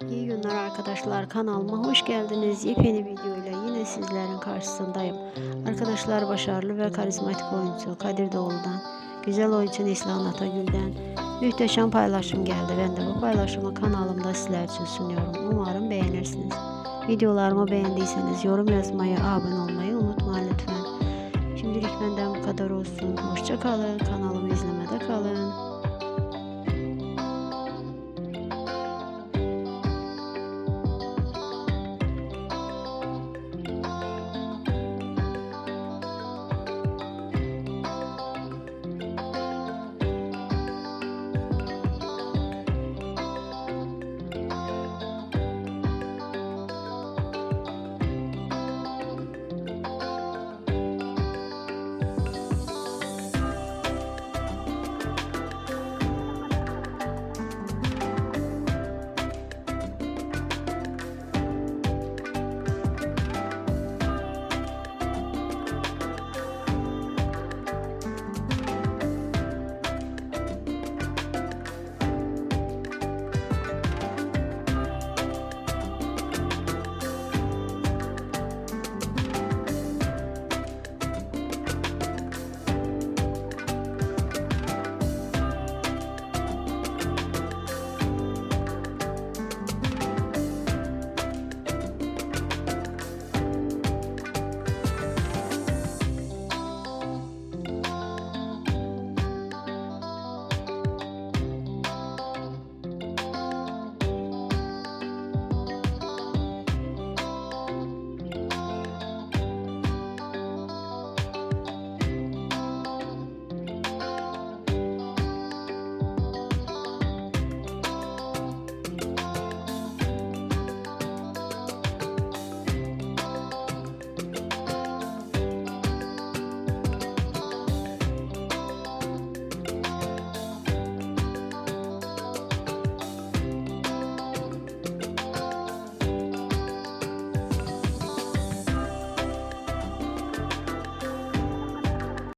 İyi günler arkadaşlar kanalıma hoş geldiniz. Yepyeni videoyla yine sizlerin karşısındayım. Arkadaşlar başarılı ve karizmatik oyuncu Kadir Doğulu'dan, güzel oyuncu Neslihan Atagül'den muhteşem paylaşım geldi. Ben de bu paylaşımı kanalımda sizler için sunuyorum. Umarım beğenirsiniz. Videolarımı beğendiyseniz yorum yazmayı, abone olmayı unutmayın lütfen. Şimdilik benden bu kadar olsun. Hoşça kalın. Kanalımı izlemede kalın.